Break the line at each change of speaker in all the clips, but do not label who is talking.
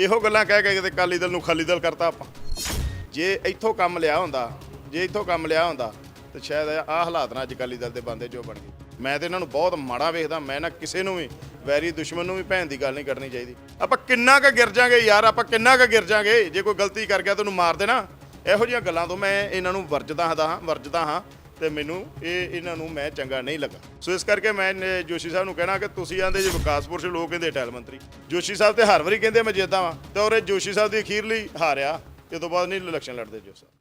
ਇਹੋ ਗੱਲਾਂ ਕਹਿ ਕੇ ਕਿਤੇ ਕਾਲੀ ਦਲ ਨੂੰ ਖਾਲੀ ਦਲ ਕਰਤਾ ਆਪਾਂ। ਜੇ ਇੱਥੋਂ ਕੰਮ ਲਿਆ ਹੁੰਦਾ, ਜੇ ਇੱਥੋਂ ਕੰਮ ਲਿਆ ਹੁੰਦਾ, ਤੇ ਸ਼ਾਇਦ ਆਹ ਹਾਲਾਤ ਨਾਲ ਅੱਜ ਅਕਾਲੀ ਦਲ ਦੇ ਬੰਦੇ ਜੋ ਬਣ ਗਏ। ਮੈਂ ਤੇ ਇਹਨਾਂ ਨੂੰ ਬਹੁਤ ਮਾੜਾ ਵੇਖਦਾ, ਮੈਂ ਨਾ ਕਿਸੇ ਨੂੰ ਵੀ, ਵੈਰੀ ਦੁਸ਼ਮਣ ਨੂੰ ਵੀ ਭੈਣ ਦੀ ਗੱਲ ਨਹੀਂ ਕਰਨੀ ਚਾਹੀਦੀ। ਆਪਾਂ ਕਿੰਨਾ ਕੁ ਗਿਰ ਜਾਾਂਗੇ ਯਾਰ, ਆਪਾਂ ਕਿੰਨਾ ਕੁ ਗਿਰ ਜਾਾਂਗੇ। ਜੇ ਕੋਈ ਗਲਤੀ ਕਰ ਗਿਆ ਤੈਨੂੰ ਮਾਰ ਦੇਣਾ। ਇਹੋ ਜਿਹੀਆਂ ਗੱਲਾਂ ਤੋਂ ਮੈਂ ਇਹਨਾਂ ਨੂੰ ਵਰਜਦਾ ਹਾਂ ਵਰਜਦਾ ਹਾਂ। ਤੇ ਮੈਨੂੰ ਇਹ ਇਹਨਾਂ ਨੂੰ ਮੈਂ ਚੰਗਾ ਨਹੀਂ ਲੱਗਾ। ਸੋ ਇਸ ਕਰਕੇ ਮੈਂ ਜੋਸ਼ੀ ਸਾਹਿਬ ਨੂੰ ਕਹਿਣਾ ਕਿ ਤੁਸੀਂ ਆਂਦੇ ਜੇ ਵਿਕਾਸਪੁਰ ਚ ਲੋਕ ਕਹਿੰਦੇ ਟੈਲ ਮੰਤਰੀ। ਜੋਸ਼ੀ ਸਾਹਿਬ ਤੇ ਹਰ ਵਾਰੀ ਕਹਿੰਦੇ ਮੈਂ ਜਿੱਦਾਂ ਵਾਂ, ਤੇ ਔਰ ਇਹ ਜੋਸ਼ੀ ਸਾਹਿਬ ਦੀ ਅਖੀਰਲੀ ਹਾਰਿਆ, ਇਹ ਤੋਂ ਬਾਅਦ ਨਹੀਂ ਇਲੈਕਸ਼ਨ ਲੜਦੇ ਜੋ ਸਾਹਿਬ।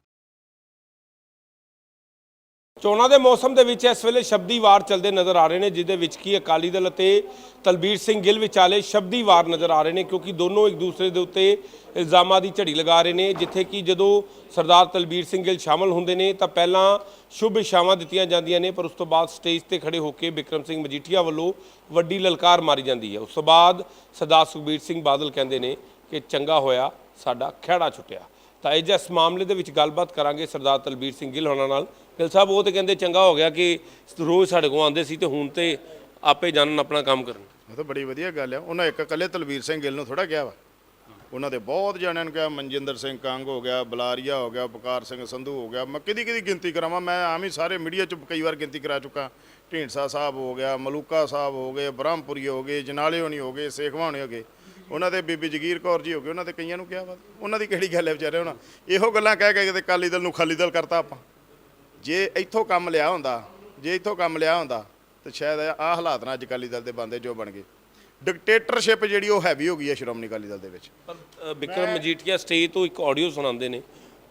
ਚੋਣਾਂ ਦੇ ਮੌਸਮ ਦੇ ਵਿੱਚ ਇਸ ਵੇਲੇ ਸ਼ਬਦੀ ਵਾਰ ਚੱਲਦੇ ਨਜ਼ਰ ਆ ਰਹੇ ਨੇ, ਜਿਹਦੇ ਵਿੱਚ ਕੀ ਅਕਾਲੀ ਦਲ ਅਤੇ ਤਲਬੀਰ ਸਿੰਘ ਗਿੱਲ ਵਿਚਾਲੇ ਸ਼ਬਦੀ ਵਾਰ ਨਜ਼ਰ ਆ ਰਹੇ ਨੇ, ਕਿਉਂਕਿ ਦੋਨੋਂ ਇੱਕ ਦੂਸਰੇ ਦੇ ਉੱਤੇ ਇਲਜ਼ਾਮਾਂ ਦੀ ਝੜੀ ਲਗਾ ਰਹੇ ਨੇ, ਜਿੱਥੇ ਕਿ ਜਦੋਂ ਸਰਦਾਰ ਤਲਬੀਰ ਸਿੰਘ ਗਿੱਲ ਸ਼ਾਮਲ ਹੁੰਦੇ ਨੇ, ਤਾਂ ਪਹਿਲਾਂ ਸ਼ੁਭ ਇਸ਼ਾਵਾਂ ਦਿੱਤੀਆਂ ਜਾਂਦੀਆਂ ਨੇ, ਪਰ ਉਸ ਤੋਂ ਬਾਅਦ ਸਟੇਜ ਤੇ ਖੜੇ ਹੋ ਕੇ ਬਿਕਰਮ ਸਿੰਘ ਮਜੀਠੀਆ ਵੱਲੋਂ ਵੱਡੀ ਲਲਕਾਰ ਮਾਰੀ ਜਾਂਦੀ ਹੈ। ਉਸ ਤੋਂ ਬਾਅਦ ਸਰਦਾਰ ਸੁਖਬੀਰ ਸਿੰਘ ਬਾਦਲ ਕਹਿੰਦੇ ਨੇ ਕਿ ਚੰਗਾ ਹੋਇਆ, ਸਾਡਾ ਖਹਿੜਾ ਛੁੱਟਿਆ। ਤਾਂ ਇਹ ਜਿਸ ਮਾਮਲੇ ਦੇ ਵਿੱਚ ਗੱਲਬਾਤ ਕਰਾਂਗੇ ਸਰਦਾਰ ਤਲਬੀਰ ਸਿੰਘ ਗਿੱਲ ਹੋਣਾ ਨਾਲ। ਗਿੱਲ ਸਾਹਿਬ, ਉਹ ਤੇ ਕਹਿੰਦੇ ਚੰਗਾ ਹੋ ਗਿਆ ਕਿ ਰੋਜ਼ ਸਾਡੇ ਕੋਲ ਆਉਂਦੇ ਸੀ ਤੇ ਹੁਣ ਤੇ ਆਪੇ ਜਾਣਨ, ਆਪਣਾ ਕੰਮ ਕਰਨ।
ਇਹ ਤਾਂ ਬੜੀ ਵਧੀਆ ਗੱਲ ਆ। ਉਹਨਾਂ ਇੱਕ ਇਕੱਲੇ ਤਲਬੀਰ ਸਿੰਘ ਗਿੱਲ ਨੂੰ ਥੋੜਾ ਕਿਹਾ ਵਾ। ਉਹਨਾਂ ਦੇ ਬਹੁਤ ਜਣਿਆਂ ਨੂੰ ਕਿਹਾ, ਮਨਜਿੰਦਰ ਸਿੰਘ ਕੰਗ ਹੋ ਗਿਆ, ਬਲਾਰੀਆ ਹੋ ਗਿਆ ਬਕਾਰ ਸਿੰਘ ਸੰਧੂ ਹੋ ਗਿਆ। ਮੈਂ ਕਿਹਦੀ ਕਿਹਦੀ ਗਿਣਤੀ ਕਰਾਵਾਂ? ਮੈਂ ਆਮ ਹੀ ਸਾਰੇ ਮੀਡੀਆ 'ਚ ਕਈ ਵਾਰ ਗਿਣਤੀ ਕਰਾ ਚੁੱਕਾ। ਢੀਂਡਸਾ ਸਾਹਿਬ ਹੋ ਗਿਆ, ਮਲੂਕਾ ਸਾਹਿਬ ਹੋ ਗਏ, ਬ੍ਰਹਮਪੁਰੀ ਹੋ ਗਏ, ਜਨਾਲੇ ਹੋਣੀ ਹੋ ਗਏ, ਸੇਖਵਾਂ ਹੋਣੀ ਹੋ ਗਏ। ਉਹਨਾਂ ਦੇ ਬੀਬੀ ਜਗੀਰ ਕੌਰ ਜੀ ਹੋ ਗਏ ਉਹਨਾਂ ਦੇ ਕਈਆਂ ਨੂੰ ਕਿਹਾ ਵਾ। ਉਹਨਾਂ ਦੀ ਕਿਹੜੀ ਗੱਲ ਹੈ ਵਿਚਾਰੇ ਉਹਨਾਂ ਇਹੋ ਗੱਲਾਂ ਕਹਿ ਕੇ ਕਿਤੇ ਕਾਲੀ ਦਲ ਨੂੰ ਖਾਲੀ ਦਲ ਕਰਤਾ ਆਪਾਂ। ਜੇ ਇੱਥੋਂ ਕੰਮ ਲਿਆ ਹੁੰਦਾ ਜੇ ਇੱਥੋਂ ਕੰਮ ਲਿਆ ਹੁੰਦਾ ਤੇ ਸ਼ਾਇਦ ਆਹ ਹਾਲਾਤ ਨਾਲ ਅੱਜ ਅਕਾਲੀ ਦਲ ਦੇ ਬੰਦੇ ਜੋ ਬਣ ਗਏ। ਡਿਕਟੇਟਰਸ਼ਿਪ ਜਿਹੜੀ ਉਹ ਹੈਵੀ ਹੋ ਗਈ ਹੈ ਸ਼੍ਰੋਮਣੀ ਅਕਾਲੀ ਦਲ ਦੇ ਵਿੱਚ।
ਪਰ ਮਜੀਠੀਆ ਸਟੇਜ ਤੋਂ ਇੱਕ ਆਡੀਓ ਸੁਣਾਉਂਦੇ ਨੇ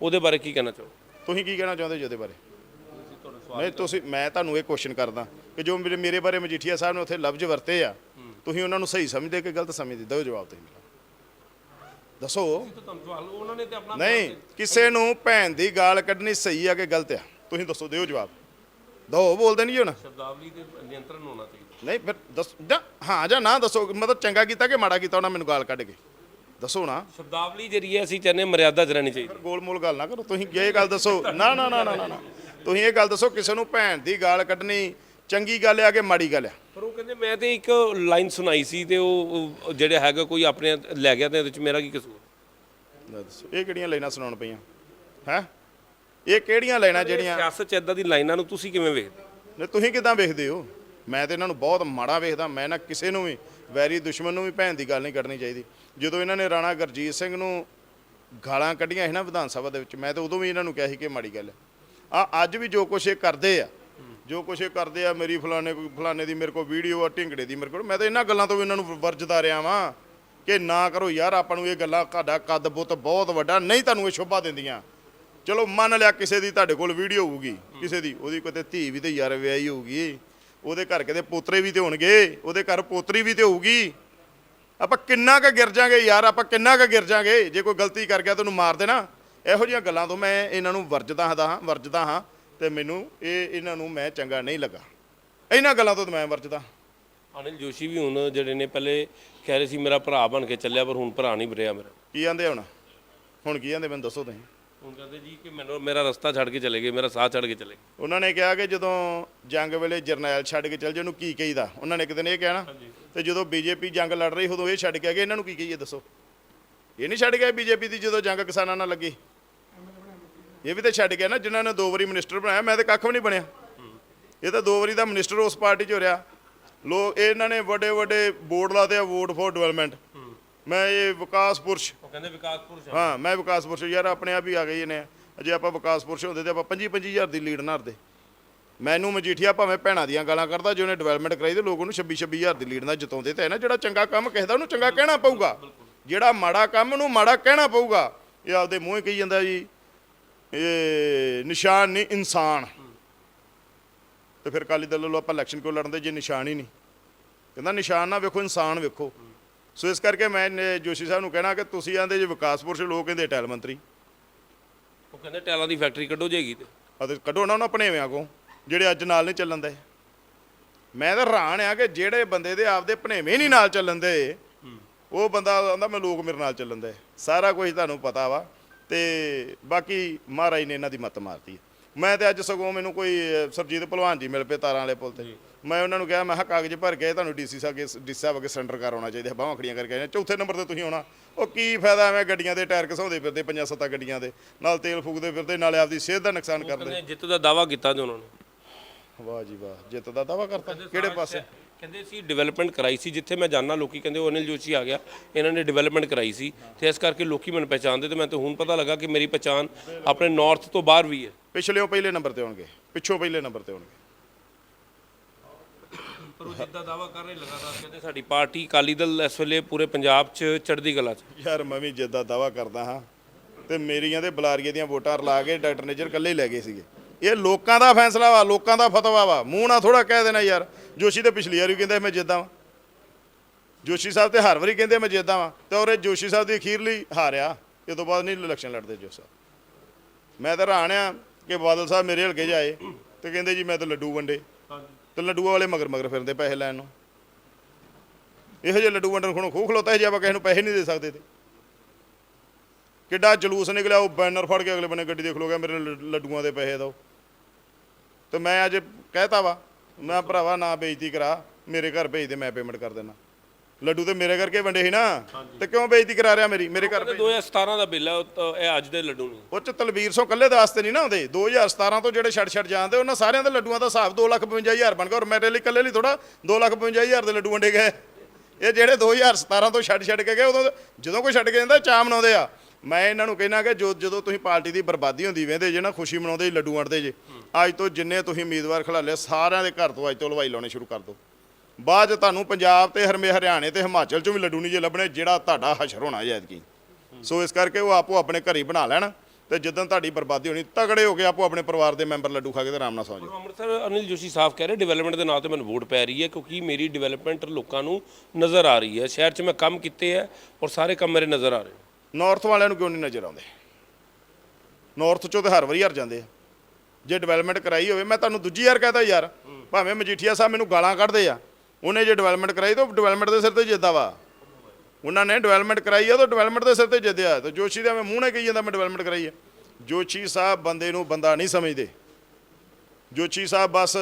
ਉਹਦੇ ਬਾਰੇ ਕੀ ਕਹਿਣਾ ਚਾਹੋ
ਤੁਸੀਂ ਕੀ ਕਹਿਣਾ ਚਾਹੁੰਦੇ ਜੀ ਉਹਦੇ ਬਾਰੇ? ਨਹੀਂ ਤੁਸੀਂ ਮੈਂ ਤੁਹਾਨੂੰ ਇਹ ਕੁਐਸਚਨ ਕਰਦਾ ਕਿ ਜੋ ਮੇਰੇ ਬਾਰੇ ਮਜੀਠੀਆ ਸਾਹਿਬ ਨੇ ਉੱਥੇ ਲਫ਼ਜ਼ ਵਰਤੇ ਆ ਤੁਸੀਂ ਉਹਨਾਂ ਨੂੰ ਸਹੀ ਸਮਝਦੇ ਕਿ ਗਲਤ ਸਮਝਦੇ ਦਿਓ ਜਵਾਬ ਤੁਸੀਂ ਮੇਰਾ ਦੱਸੋ।
ਤੁਹਾਨੂੰ ਸਵਾਲ ਉਹਨਾਂ ਨੇ ਤੇ ਆਪਣਾ
ਨਹੀਂ ਕਿਸੇ ਨੂੰ ਭੈਣ ਦੀ ਗਾਲ ਕੱਢਣੀ ਸਹੀ ਆ ਕਿ ਗਲਤ ਆ? ਤੁਸੀਂ ਦੱਸੋ ਦਿਓ ਜਵਾਬ। ਦੋ ਬੋਲਦੇ ਨਹੀਂ ਹੁਣ
ਸ਼ਬਦਾਵਲੀ ਤੇ ਨਿਯੰਤਰਣ ਹੋਣਾ। ਚਾਹੀਦਾ
ਨਹੀਂ ਫਿਰ ਦੱਸ ਜਾਂ ਹਾਂ ਜਾਂ ਨਾ ਦੱਸੋ ਮਤਲਬ ਚੰਗਾ ਕੀਤਾ ਕਿ ਮਾੜਾ ਕੀਤਾ ਉਹਨਾਂ ਮੈਨੂੰ ਗਾਲ ਕੱਢ ਕੇ? ਦੱਸੋ ਨਾ।
ਸ਼ਬਦਾਵਲੀ ਜਿਹੜੀ ਹੈ ਅਸੀਂ ਚਾਹੁੰਦੇ ਹਾਂ ਮਰਿਆਦਾ 'ਚ ਰਹਿਣੀ ਚਾਹੀਦੀ।
ਗੋਲ-ਮੋਲ ਗੱਲ ਨਾ ਕਰੋ ਤੁਸੀਂ ਇਹ ਗੱਲ ਦੱਸੋ। ਨਾ ਨਾ ਨਾ ਨਾ, ਨਾ। ਤੁਸੀਂ ਇਹ ਗੱਲ ਦੱਸੋ ਕਿਸੇ ਨੂੰ ਭੈਣ ਦੀ ਗਾਲ ਕੱਢਣੀ ਚੰਗੀ ਗੱਲ ਆ ਕਿ ਮਾੜੀ ਗੱਲ ਆ?
ਪਰ ਉਹ ਕਹਿੰਦੇ ਮੈਂ ਤੇ ਇੱਕ ਲਾਈਨ ਸੁਣਾਈ ਸੀ ਤੇ ਉਹ ਉਹ ਜਿਹੜਾ ਹੈਗਾ ਕੋਈ ਆਪਣੇ ਲੈ ਗਿਆ ਤੇ ਇਹਦੇ ਵਿੱਚ ਮੇਰਾ ਕੀ ਕਸੂਰ?
ਲੈ ਦੱਸੋ। ਇਹ ਕਿਹੜੀਆਂ ਲਾਈਨਾਂ ਸੁਣਾਉਣ ਪਈਆਂ? ਹੈ? ਇਹ ਕਿਹੜੀਆਂ ਲਾਈਨਾਂ ਜਿਹੜੀਆਂ
ਸਿਆਸਤ 'ਚ ਇਦਾਂ ਦੀ ਲਾਈਨਾਂ ਨੂੰ ਤੁਸੀਂ ਕਿਵੇਂ ਵੇਖਦੇ?
ਨੇ ਤੁਸੀਂ ਕਿਦਾਂ ਵੇਖਦੇ ਹੋ? ਮੈਂ ਤੇ ਇਹਨਾਂ ਨੂੰ ਬਹੁਤ ਮਾੜਾ ਵੇਖਦਾ ਮੈਂ ਨਾ ਕਿਸੇ ਨੂੰ ਵੀ ਵੈਰੀ ਦੁਸ਼ਮਣ ਨੂੰ ਵੀ ਭੈਣ ਦੀ ਗੱਲ ਨਹੀਂ ਕਰਨੀ ਚਾਹੀਦੀ। ਜਦੋਂ ਇਹਨਾਂ ਨੇ ਰਾਣਾ ਗੁਰਜੀਤ ਸਿੰਘ ਨੂੰ ਗਾਲਾਂ ਕੱਢੀਆਂ ਸੀ ਨਾ ਵਿਧਾਨ ਸਭਾ ਦੇ ਵਿੱਚ ਮੈਂ ਤਾਂ ਉਦੋਂ ਵੀ ਇਹਨਾਂ ਨੂੰ ਕਿਹਾ ਸੀ ਕਿ ਇਹ ਮਾੜੀ ਗੱਲ ਹੈ। ਆ ਅੱਜ ਵੀ ਜੋ ਕੁਛ ਇਹ ਕਰਦੇ ਆ ਜੋ ਕੁਛ ਇਹ ਕਰਦੇ ਆ, ਮੇਰੀ ਫਲਾਣੇ ਕੋਈ ਫਲਾਣੇ ਦੀ ਮੇਰੇ ਕੋਲ ਵੀਡੀਓ ਆ, ਢਿੰਗੜੇ ਦੀ ਮੇਰੇ ਕੋਲ, ਮੈਂ ਤਾਂ ਇਹਨਾਂ ਗੱਲਾਂ ਤੋਂ ਵੀ ਇਹਨਾਂ ਨੂੰ ਵਰਜਦਾ ਰਿਹਾ ਵਾਂ ਕਿ ਨਾ ਕਰੋ ਯਾਰ, ਆਪਾਂ ਨੂੰ ਇਹ ਗੱਲਾਂ ਤੁਹਾਡਾ ਕੱਦ ਬੁੱਤ ਬਹੁਤ ਵੱਡਾ, ਨਹੀਂ ਤੁਹਾਨੂੰ ਇਹ ਸ਼ੋਭਾ ਦਿੰਦੀਆਂ। ਚਲੋ, ਮੰਨ ਲਿਆ ਕਿਸੇ ਦੀ ਤੁਹਾਡੇ ਕੋਲ ਵੀਡੀਓ ਹੋਊਗੀ, ਕਿਸੇ ਦੀ, ਉਹਦੀ ਕਿਤੇ ਧੀ ਵੀ ਤੇ ਯਾਰ ਵਿਆਹੀ ਹੋਊਗੀ, ਉਹਦੇ ਘਰ ਕਿਤੇ ਪੋਤਰੇ ਵੀ ਤੇ ਹੋਣਗੇ, ਉਹਦੇ ਘਰ ਪੋਤਰੀ ਵੀ ਤੇ ਹੋਊਗੀ। ਆਪਾਂ ਕਿੰਨਾ ਕੁ ਗਿਰ ਜਾਾਂਗੇ ਯਾਰ, ਆਪਾਂ ਕਿੰਨਾ ਕੁ ਗਿਰ ਜਾਾਂਗੇ, ਜੇ ਕੋਈ ਗਲਤੀ ਕਰ ਗਿਆ ਤੈਨੂੰ ਮਾਰ ਦੇਣਾ। ਇਹੋ ਜਿਹੀਆਂ ਗੱਲਾਂ ਤੋਂ ਮੈਂ ਇਹਨਾਂ ਨੂੰ ਵਰਜਦਾ ਹਾਂ ਵਰਜਦਾ ਹਾਂ। ਤੇ ਮੈਨੂੰ ਇਹ ਇਹਨਾਂ ਨੂੰ ਮੈਂ ਚੰਗਾ ਨਹੀਂ ਲੱਗਾ। ਇਹਨਾਂ ਗੱਲਾਂ ਤੋਂ ਤਾਂ ਮੈਂ ਵਰਜਦਾ।
ਅਨਿਲ ਜੋਸ਼ੀ ਵੀ ਹੁਣ ਜਿਹੜੇ ਨੇ ਪਹਿਲੇ ਕਹਿ ਰਹੇ ਸੀ ਮੇਰਾ ਭਰਾ ਬਣ ਕੇ ਚੱਲਿਆ ਪਰ ਹੁਣ ਭਰਾ ਨਹੀਂ ਬਰਿਆ ਮੇਰਾ।
ਕੀ ਆਂਦੇ ਹੁਣ? ਹੁਣ ਕੀ ਆਂਦੇ? ਮੈਨੂੰ ਦੱਸੋ ਤੁਸੀਂ।
ਹੁਣ ਕਹਿੰਦੇ ਜੀ ਕਿ ਮੈਨੂੰ ਮੇਰਾ ਰਸਤਾ ਛੱਡ ਕੇ ਚਲੇ ਗਏ ਮੇਰਾ ਸਾਹ ਛੱਡ ਕੇ ਚਲੇ ਗਏ।
ਉਹਨਾਂ ਨੇ ਕਿਹਾ ਕਿ ਜਦੋਂ ਜੰਗ ਵੇਲੇ ਜਰਨੈਲ ਛੱਡ ਕੇ ਚੱਲ ਜੇ ਉਹਨੂੰ ਕੀ ਕਹੀਦਾ? ਉਹਨਾਂ ਨੇ ਇੱਕ ਦਿਨ ਇਹ ਕਹਿਣਾ ਤੇ ਜਦੋਂ ਬੀਜੇਪੀ ਜੰਗ ਲੜ ਰਹੀ ਉਦੋਂ ਇਹ ਛੱਡ ਕੇ ਆ ਗਏ ਇਹਨਾਂ ਨੂੰ ਕੀ ਕਹੀਏ ਦੱਸੋ? ਇਹ ਨਹੀਂ ਛੱਡ ਗਿਆ ਬੀਜੇਪੀ ਦੀ ਜਦੋਂ ਜੰਗ ਕਿਸਾਨਾਂ ਨਾਲ ਲੱਗੀ। ਇਹ ਵੀ ਤਾਂ ਛੱਡ ਗਿਆ ਨਾ ਜਿਨ੍ਹਾਂ ਨੇ ਦੋ ਵਾਰੀ ਮਿਨਿਸਟਰ ਬਣਾਇਆ ਮੈਂ ਤਾਂ ਕੱਖ ਵੀ ਨਹੀਂ ਬਣਿਆ। ਇਹ ਤਾਂ ਦੋ ਵਾਰੀ ਦਾ ਮਿਨਿਸਟਰ ਉਸ ਪਾਰਟੀ 'ਚ ਹੋ ਰਿਹਾ ਲੋਕ ਇਹਨਾਂ ਨੇ ਵੱਡੇ ਵੱਡੇ ਬੋਰਡ ਲਾਤੇ ਆ ਵੋਟ ਫॉर ਡਿਵੈਲਪਮੈਂਟ ਮੈਂ ਇਹ ਵਿਕਾਸ ਪੁਰਸ਼।
ਉਹ ਕਹਿੰਦੇ ਵਿਕਾਸ ਪੁਰਸ਼
ਹਾਂ ਮੈਂ ਵਿਕਾਸ ਪੁਰਸ਼ ਯਾਰ ਆਪਣੇ ਆਪ ਹੀ ਆ ਗਏ ਨੇ ਜੇ ਆਪਾਂ ਵਿਕਾਸ ਪੁਰਸ਼ ਹੁੰਦੇ ਤੇ ਆਪਾਂ 25 25000 ਦੀ ਲੀਡ ਨਾਰਦੇ ਮੈਨੂੰ ਮਜੀਠੀਆ ਭਾਵੇਂ ਭੈਣਾਂ ਦੀਆਂ ਗਾਲਾਂ ਕਰਦਾ ਜਿਹਨੇ ਡਿਵੈਲਪਮੈਂਟ ਕਰਾਈ ਤੇ ਲੋਕ ਉਹਨੂੰ 26 26000 ਦੀ ਲੀਡ ਨਾਲ ਜਿਤਾਉਂਦੇ ਤੇ ਹੈ ਨਾ ਜਿਹੜਾ ਚੰਗਾ ਕੰਮ ਕਿਸੇ ਦਾ ਉਹਨੂੰ ਚੰਗਾ ਕਹਿਣਾ ਪਊਗਾ। ਜਿਹੜਾ ਮਾੜਾ ਕੰਮ ਨੂੰ ਮਾੜਾ ਕਹਿਣਾ ਪਊਗਾ। ਇਹ ਆਪਦੇ ਮੂੰਹ ਹੀ ਕਹੀ ਜਾਂਦਾ ਜੀ। ਇਹ ਨਿਸ਼ਾਨ ਨਹੀਂ ਇਨਸਾਨ। ਤੇ ਫਿਰ ਕਾਲੀ ਦਲ ਵੱਲੋਂ ਆਪਾਂ ਇਲੈਕਸ਼ਨ ਕਿਉਂ ਲੜਦੇ ਜੇ ਨਿਸ਼ਾਨ ਹੀ ਨਹੀਂ। ਕਹਿੰਦਾ ਨਿਸ਼ਾਨ ਨਾ ਵੇਖੋ ਇਨਸਾਨ ਵੇਖੋ। ਸੋ ਇਸ ਕਰਕੇ ਮੈਂ ਜੋਸ਼ੀ ਸਾਹਿਬ ਨੂੰ ਕਹਿਣਾ ਕਿ ਤੁਸੀਂ ਆਂਦੇ ਜੇ ਵਿਕਾਸਪੁਰ ਸੇ ਲੋਕ ਕਹਿੰਦੇ ਟੈਲ ਮੰਤਰੀ।
ਉਹ ਕਹਿੰਦੇ ਟੈਲਾਂ ਦੀ ਫੈਕਟਰੀ ਕੱਢੋ ਜਾਏਗੀ ਤੇ।
ਅਤੇ ਕੱਢੋ ਨਾ ਉਹਨਾਂ ਭਣੇਵਿਆਂ ਕੋ ਜਿਹੜੇ ਅੱਜ ਨਾਲ ਨਹੀਂ ਚੱਲਣ ਦੇ। ਮੈਂ ਤਾਂ ਹੈਰਾਨ ਆ ਕਿ ਜਿਹੜੇ ਬੰਦੇ ਦੇ ਆਪਦੇ ਭਣੇਵੇਂ ਨਹੀਂ ਨਾਲ ਚੱਲਣ ਦੇ ਉਹ ਬੰਦਾ ਆਂਦਾ ਮੈਂ ਲੋਕ ਮੇਰੇ ਨਾਲ ਚੱਲਣ ਦੇ। ਸਾਰਾ ਕੁਝ ਤੁਹਾਨੂੰ ਪਤਾ ਵਾ। ਤੇ ਬਾਕੀ ਮਹਾਰਾਜ ਨੇ ਇਹਨਾਂ ਦੀ ਮੱਤ ਮਾਰਤੀ ਮੈਂ ਤੇ ਅੱਜ ਸਗੋਂ ਮੈਨੂੰ ਕੋਈ ਸਰਜੀਤ ਭਲਵਾਨ ਜੀ ਮਿਲ ਪਏ ਤਾਰਾਂ ਵਾਲੇ ਪੁਲ ਤੇ। ਮੈਂ ਉਹਨਾਂ ਨੂੰ ਕਿਹਾ ਮੈਂ ਕਿਹਾ ਕਾਗਜ਼ ਭਰ ਕੇ ਤੁਹਾਨੂੰ ਡੀਸੀ ਸਾਹਿਬ ਡੀਸੀ ਸਾਹਿਬ ਅੱਗੇ ਸਰੈਂਡਰ ਕਰਾਉਣਾ ਚਾਹੀਦਾ ਬਾਹਾਂ ਖੜੀਆਂ ਕਰਕੇ ਆਏ। ਚੌਥੇ ਨੰਬਰ ਤੇ ਤੁਸੀਂ ਆਉਣਾ। ਉਹ ਕੀ ਫਾਇਦਾ ਐਵੇਂ ਗੱਡੀਆਂ ਦੇ ਟਾਇਰ ਘਸਾਉਂਦੇ ਫਿਰਦੇ ਪੰਜਾਂ ਸੱਤਾਂ ਗੱਡੀਆਂ ਦੇ। ਨਾਲ ਤੇਲ ਫੂਕਦੇ ਫਿਰਦੇ ਨਾਲੇ ਆਪਦੀ ਸਿਹਤ ਦਾ ਨੁਕਸਾਨ ਕਰਦੇ।
ਜਿੱਤ ਦਾ ਦਾਵਾ ਕੀਤਾ ਜੀ ਉਹਨਾਂ ਨੇ।
ਵਾਹ ਜੀ ਵਾਹ ਜਿੱਤ ਦਾ ਦਾਵਾ ਕਰਤਾ। ਕਿਹੜੇ ਪਾਸੇ?
ਕਹਿੰਦੇ ਸੀ ਡਿਵੈਲਪਮੈਂਟ ਕਰਾਈ ਸੀ ਜਿੱਥੇ ਮੈਂ ਜਾਣਾ ਲੋਕੀ ਕਹਿੰਦੇ ਉਹ ਅਨਿਲ ਜੋਸ਼ੀ ਆ ਗਿਆ। ਇਹਨਾਂ ਨੇ ਡਿਵੈਲਪਮੈਂਟ ਕਰਾਈ ਸੀ। ਤੇ ਇਸ ਕਰਕੇ ਲੋਕੀ ਮੈਨੂੰ ਪਹਿਚਾਣਦੇ ਤੇ ਮੈਂ ਤੇ ਹੁਣ ਪਤਾ ਲੱਗਾ ਕਿ ਮੇਰੀ ਪਛਾਣ ਆਪਣੇ ਨਾਰਥ ਤੋਂ ਬਾਹਰ ਵੀ ਹੈ।
ਪਿਛਲੇ ਉਹ ਪਹਿਲੇ ਨੰਬਰ ਤੇ ਆਉਣਗੇ ਪਿੱਛੋਂ ਪਹਿਲੇ ਨੰਬਰ ਤੇ ਆਉਣਗੇ
ਪਰ ਉਹ ਜਿੱਦਾਂ ਦਾਵਾ ਕਰ ਰਹੇ ਲਗਾਤਾਰ ਕਹਿੰਦੇ ਸਾਡੀ ਪਾਰਟੀ ਅਕਾਲੀ ਦਲ ਇਸ ਵੇਲੇ ਪੂਰੇ ਪੰਜਾਬ 'ਚ ਚੜ੍ਹਦੀ ਕਲਾ 'ਚ।
ਯਾਰ ਮੈਂ ਵੀ ਜਿੱਦਾਂ ਦਾਵਾ ਕਰਦਾ ਹਾਂ ਤੇ ਮੇਰੀਆਂ ਤੇ ਬਲਾਰੀਏ ਦੀਆਂ ਵੋਟਾਂ ਰਲਾ ਕੇ ਡਾਕਟਰ ਨੇਜਰ ਇਕੱਲੇ ਹੀ ਲੈ ਗਏ ਸੀਗੇ। ਇਹ ਲੋਕਾਂ ਦਾ ਫੈਸਲਾ ਵਾ, ਲੋਕਾਂ ਦਾ ਫਤਵਾ ਵਾ। ਮੂੰਹ ਨਾ ਥੋੜਾ ਕਹਿ ਦੇਣਾ ਯਾਰ। ਜੋਸ਼ੀ ਤੇ ਪਿਛਲੀ ਵਾਰੀ ਕਹਿੰਦੇ ਮੈਂ ਜਿੱਦਾਂ ਵਾ। ਜੋਸ਼ੀ ਸਾਹਿਬ ਤੇ ਹਰ ਵਾਰੀ ਕਹਿੰਦੇ ਮੈਂ ਜਿੱਦਾਂ ਵਾਂ। ਤੇ ਔਰ ਇਹ ਜੋਸ਼ੀ ਸਾਹਿਬ ਦੀ ਅਖੀਰਲੀ ਹਾਰਿਆ। ਇਹ ਤੋਂ ਬਾਅਦ ਨਹੀਂ ਇਲੈਕਸ਼ਨ ਲੜਦੇ ਜੋਸ਼ੀ ਸਾਹਿਬ। ਮੈਂ ਤਾਂ ਹੈਰਾਨ ਆ ਕਿ ਬਾਦਲ ਸਾਹਿਬ ਮੇਰੇ ਹਲਕੇ 'ਚ ਆਏ ਤੇ ਕਹਿੰਦੇ ਜੀ ਮੈਂ ਤਾਂ ਲੱਡੂ ਵੰਡੇ। ਤੇ ਲੱਡੂਆਂ ਵਾਲੇ ਮਗਰ ਮਗਰ ਫਿਰਦੇ ਪੈਸੇ ਲੈਣ ਨੂੰ। ਇਹੋ ਜਿਹੇ ਲੱਡੂ ਵੰਡਣ ਖਣੋ ਖੂਹ ਖਲੋਤਾ ਹੈ ਜੇ ਆਪਾਂ ਕਿਸੇ ਨੂੰ ਪੈਸੇ ਨਹੀਂ ਦੇ ਸਕਦੇ ਤੇ। ਕਿੱਡਾ ਜਲੂਸ ਨਿਕਲਿਆ, ਉਹ ਬੈਨਰ ਫੜ ਕੇ ਅਗਲੇ ਬੰਨੇ ਗੱਡੀ ਦੇ ਖਲੋ ਗਿਆ, ਮੇਰੇ ਲੱਡੂਆਂ ਦੇ ਪੈਸੇ ਦਿਓ ਤੇ ਮੈਂ ਅੱਜ ਕਹਿਤਾ ਵਾ ਮੈਂ ਭਰਾਵਾ ਨਾ ਬੇਇੱਜ਼ਤੀ ਕਰਾ ਮੇਰੇ ਘਰ ਭੇਜ ਦੇ ਮੈਂ ਪੇਮੈਂਟ ਕਰ ਦੇਣਾ ਲੱਡੂ ਤੇ ਮੇਰੇ ਕਰਕੇ ਵੰਡੇ ਸੀ ਨਾ ਤੇ ਕਿਉਂ ਬੇਇੱਜ਼ਤੀ ਕਰਾ ਰਿਹਾ ਮੇਰੀ? ਮੇਰੇ ਘਰ ਭੇਜ
2017 ਦਾ ਬਿੱਲ ਹੈ ਉਹ ਤਾਂ ਇਹ ਅੱਜ ਦੇ ਲੱਡੂ ਨਹੀਂ
ਉਹ ਚ ਤਲਵੀਰ ਸੋ ਕੱਲੇ ਵਾਸਤੇ ਨਹੀਂ ਨਾ ਆਉਂਦੇ। 2017 ਤੋਂ ਜਿਹੜੇ ਛੱਡ ਛੱਡ ਜਾਂਦੇ ਉਹਨਾਂ ਸਾਰਿਆਂ ਦੇ ਲੱਡੂਆਂ ਦਾ ਹਿਸਾਬ 252000 ਬਣ ਗਿਆ ਔਰ ਮੇਰੇ ਲਈ ਕੱਲੇ ਲਈ ਥੋੜਾ 252000 ਦੇ ਲੱਡੂ ਵੰਡੇ ਗਏ। ਇਹ ਜਿਹੜੇ 2017 ਤੋਂ ਛੱਡ ਛੱਡ ਕੇ ਗਏ ਉਦੋਂ ਜਦੋਂ ਕੋਈ ਛੱਡ ਕੇ ਜਾਂਦਾ ਚਾਹ ਮਨਾਉਂਦੇ ਆ। ਮੈਂ ਇਹਨਾਂ ਨੂੰ ਕਹਿਣਾ ਕਿ ਜੋ ਜਦੋਂ ਤੁਸੀਂ ਪਾਰਟੀ ਦੀ ਬਰਬਾਦੀ ਹੁੰਦੀ ਵੇਂਦੇ ਜੇ ਨਾ, ਖੁਸ਼ੀ ਮਨਾਉਂਦੇ ਜੀ, ਲੱਡੂ ਵੰਡਦੇ ਜੇ, ਅੱਜ ਤੋਂ ਜਿੰਨੇ ਤੁਸੀਂ ਉਮੀਦਵਾਰ ਖਿਲਾਲੇ ਸਾਰਿਆਂ ਦੇ ਘਰ ਤੋਂ ਅੱਜ ਤੋਂ ਹਲਵਾਈ ਲਾਉਣੇ ਸ਼ੁਰੂ ਕਰ ਦਿਓ ਬਾਅਦ 'ਚ ਤੁਹਾਨੂੰ ਪੰਜਾਬ ਤੇ ਹਰਮੇ ਹਰਿਆਣੇ ਤੇ ਹਿਮਾਚਲ ਚੋਂ ਵੀ ਲੱਡੂ ਨਹੀਂ ਜੇ ਲੱਭਣੇ, ਜਿਹੜਾ ਤੁਹਾਡਾ ਹਸ਼ਰ ਹੋਣਾ ਐਤਕੀ। ਸੋ ਇਸ ਕਰਕੇ ਉਹ ਆਪੋ ਆਪਣੇ ਘਰ ਹੀ ਬਣਾ ਲੈਣ ਤੇ ਜਦੋਂ ਤੁਹਾਡੀ ਬਰਬਾਦੀ ਹੋਣੀ, ਤਗੜੇ ਹੋ ਕੇ ਆਪੋ ਆਪਣੇ ਪਰਿਵਾਰ ਦੇ ਮੈਂਬਰ ਲੱਡੂ ਖਾ ਕੇ ਤੇ ਆਰਾਮ ਨਾਲ ਸੌਂ ਜਾਓ।
ਅੰਮ੍ਰਿਤਸਰ ਅਨਿਲ ਜੋਸ਼ੀ ਸਾਫ਼ ਕਹਿ ਰਹੇ ਡਿਵੈਲਪਮੈਂਟ ਦੇ ਨਾਂ ਤੇ ਮੈਨੂੰ ਵੋਟ ਪੈ ਰਹੀ ਹੈ ਕਿਉਂਕਿ ਮੇਰੀ ਡਿਵੈਲਪਮੈਂਟ ਲੋਕਾਂ ਨੂੰ ਨਜ਼ਰ ਆ ਰਹੀ ਹੈ। ਸ਼ਹਿਰ 'ਚ ਮੈਂ ਕੰਮ ਕੀਤੇ ਹੈ ਔਰ ਸਾਰੇ ਕੰਮ ਮੇਰੇ ਨਜ਼ਰ ਆ ਰਹੇ
ਨਾਰਥ ਵਾਲਿਆਂ ਨੂੰ ਕਿਉਂ ਨਹੀਂ ਨਜ਼ਰ ਆਉਂਦੇ? ਨਾਰਥ ਚੋਂ ਤਾਂ ਹਰ ਵਾਰੀ ਹਰ ਜਾਂਦੇ ਆ। ਜੇ ਡਿਵੈਲਪਮੈਂਟ ਕਰਾਈ ਹੋਵੇ, ਮੈਂ ਤੁਹਾਨੂੰ ਦੂਜੀ ਵਾਰ ਕਹਤਾ ਯਾਰ, ਭਾਵੇਂ ਮਜੀਠੀਆ ਸਾਹਿਬ ਮੈਨੂੰ ਗਾਲਾਂ ਕੱਢਦੇ ਆ, ਉਹਨੇ ਜੇ ਡਿਵੈਲਪਮੈਂਟ ਕਰਾਈ ਤਾਂ ਡਿਵੈਲਪਮੈਂਟ ਦੇ ਸਿਰ ਤੇ ਜਿੱਦਾ ਵਾ। ਉਹਨਾਂ ਨੇ ਡਿਵੈਲਪਮੈਂਟ ਕਰਾਈ ਆ ਤਾਂ ਡਿਵੈਲਪਮੈਂਟ ਦੇ ਸਿਰ ਤੇ ਜਿੱਦਿਆ ਤਾਂ ਜੋਸ਼ੀ ਦਾ ਮੈਂ ਮੂੰਹ ਨੇ ਕਹੀ ਜਾਂਦਾ, ਮੈਂ ਡਿਵੈਲਪਮੈਂਟ ਕਰਾਈ ਆ। ਜੋਸ਼ੀ ਸਾਹਿਬ ਬੰਦੇ ਨੂੰ ਬੰਦਾ ਨਹੀਂ ਸਮਝਦੇ। ਜੋਸ਼ੀ ਸਾਹਿਬ ਬਸ,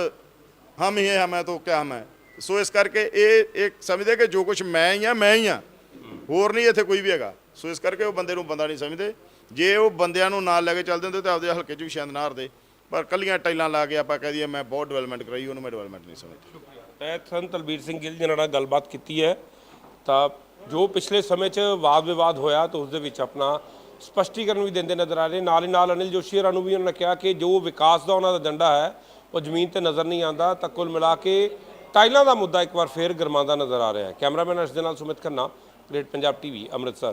ਹਮ ਹੀ ਹੈ ਮੈਂ ਤਾਂ ਕਿਆ ਮੈਂ ਸੋ ਇਸ ਕਰਕੇ ਇਹ ਇੱਕ ਸਮਝਦੇ ਕਿ ਜੋ ਕੁਝ ਮੈਂ ਹੀ ਆ, ਮੈਂ ਹੀ ਆ। ਹੋਰ ਨਹੀਂ ਇੱਥੇ ਕੋਈ ਵੀ ਹੈਗਾ। ਸੋ ਇਸ ਕਰਕੇ ਉਹ ਬੰਦੇ ਨੂੰ ਬੰਦਾ ਨਹੀਂ ਸਮਝਦੇ। ਜੇ ਉਹ ਬੰਦਿਆਂ ਨੂੰ ਨਾਲ ਲੈ ਕੇ ਚੱਲਦੇ ਹੁੰਦੇ ਤਾਂ ਆਪਦੇ ਹਲਕੇ 'ਚ ਵੀ ਸ਼ਾਇਦ ਨਾ ਹਾਰਦੇ। ਪਰ ਕੱਲੀਆਂ ਟਾਈਲਾਂ ਲਾ ਕੇ ਆਪਾਂ ਕਹਿ ਦਈਏ, ਮੈਂ ਬਹੁਤ ਡਿਵੈਲਪਮੈਂਟ ਕਰਾਈ, ਉਹਨੂੰ ਮੈਂ ਡਿਵੈਲਪਮੈਂਟ ਨਹੀਂ ਸਮਝਦਾ।
ਮੈਂ ਸਨ ਤਲਬੀਰ ਸਿੰਘ ਗਿੱਲ ਜਿਹਨਾਂ ਨਾਲ ਗੱਲਬਾਤ ਕੀਤੀ ਹੈ, ਤਾਂ ਜੋ ਪਿਛਲੇ ਸਮੇਂ 'ਚ ਵਾਦ ਵਿਵਾਦ ਹੋਇਆ ਤਾਂ ਉਸ ਦੇ ਵਿੱਚ ਆਪਣਾ ਸਪਸ਼ਟੀਕਰਨ ਵੀ ਦਿੰਦੇ ਨਜ਼ਰ ਆ ਰਹੇ ਨਾਲ ਹੀ ਨਾਲ ਅਨਿਲ ਜੋਸ਼ੀ ਹੋਰਾਂ ਨੂੰ ਵੀ ਉਹਨਾਂ ਨੇ ਕਿਹਾ ਕਿ ਜੋ ਵਿਕਾਸ ਦਾ ਉਹਨਾਂ ਦਾ ਏਜੰਡਾ ਹੈ, ਉਹ ਜ਼ਮੀਨ ਤੇ ਨਜ਼ਰ ਨਹੀਂ ਆਉਂਦਾ, ਤਾਂ ਕੁੱਲ ਮਿਲਾ ਕੇ ਟਾਈਲਾਂ ਦਾ ਮੁੱਦਾ ਇੱਕ ਵਾਰ ਫੇਰ ਗਰਮਾਉਂਦਾ ਨਜ਼ਰ ਆ ਰਿਹਾ ਹੈ। ਕੈਮਰਾਮੈਨ ਅਰਸ਼ ਦੇ ਨਾਲ ਸੁਮਿਤ ਖੰਨਾ ਗ੍ਰੇਟ ਪੰਜਾਬ ਟੀਵੀ ਅੰਮ੍ਰਿਤਸਰ।